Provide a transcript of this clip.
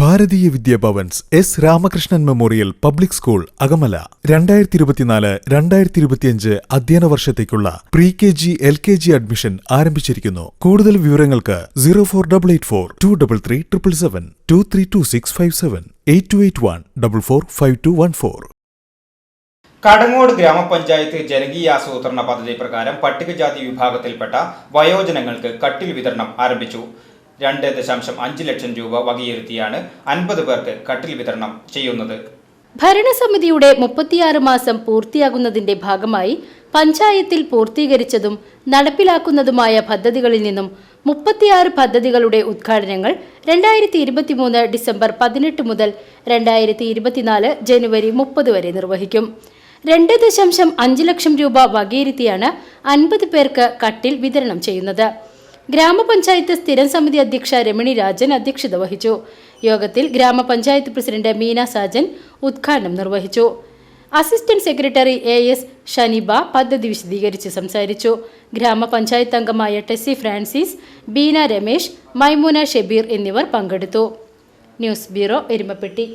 Bharatiya Vidya Bhavans S Ramakrishnan memorial public school Akamala. രണ്ടായിരത്തി ഇരുപത്തിനാല് രണ്ടായിരത്തി ഇരുപത്തിയഞ്ച് അധ്യയന വർഷത്തേക്കുള്ള pre K G L K G admission ആരംഭിച്ചിരിക്കുന്നു. കൂടുതൽ വിവരങ്ങൾക്ക് zero four double eight four two double three triple seven two three two six five seven eight two eight one double four five two one four Kadangode ഗ്രാമപഞ്ചായത്ത് ജനകീയാസൂത്രണ പദ്ധതി പ്രകാരം പട്ടികജാതി വിഭാഗത്തിൽപ്പെട്ട വയോജനങ്ങൾക്ക് കട്ടിൽ വിതരണം ആരംഭിച്ചു. രണ്ട് ദശാംശം അഞ്ച് ലക്ഷം രൂപ വകയിരുത്തിയാണ് അൻപത് പേർക്ക് കട്ടിൽ വിതരണം ചെയ്യുന്നത്. ഭരണസമിതിയുടെ മുപ്പത്തിയാറ് മാസം പൂർത്തിയാകുന്നതിന്റെ ഭാഗമായി പഞ്ചായത്തിൽ പൂർത്തീകരിച്ചതും നടപ്പിലാക്കുന്നതുമായ പദ്ധതികളിൽ നിന്നും മുപ്പത്തിയാറ് പദ്ധതികളുടെ ഉദ്ഘാടനങ്ങൾ രണ്ടായിരത്തി ഇരുപത്തിമൂന്ന് ഡിസംബർ പതിനെട്ട് മുതൽ രണ്ടായിരത്തി ഇരുപത്തിനാല് ജനുവരി മുപ്പത് വരെ നിർവഹിക്കും. രണ്ട് ദശാംശം അഞ്ച് ലക്ഷം രൂപ വകയിരുത്തിയാണ് അൻപത് പേർക്ക് കട്ടിൽ വിതരണം ചെയ്യുന്നത്. ഗ്രാമപഞ്ചായത്ത് സ്ഥിരം സമിതി അധ്യക്ഷ രമണി രാജൻ അധ്യക്ഷത വഹിച്ചു. യോഗത്തിൽ ഗ്രാമപഞ്ചായത്ത് പ്രസിഡന്റ് മീന സാജൻ ഉദ്ഘാടനം നിർവഹിച്ചു. Assistant secretary A S Shaniba പദ്ധതി വിശദീകരിച്ച് സംസാരിച്ചു. ഗ്രാമപഞ്ചായത്ത് അംഗമായ ടെസ്സി ഫ്രാൻസിസ് ബീന രമേശ് മൈമൂന ഷെബീർ എന്നിവർ പങ്കെടുത്തു. News bureau Erumapetty.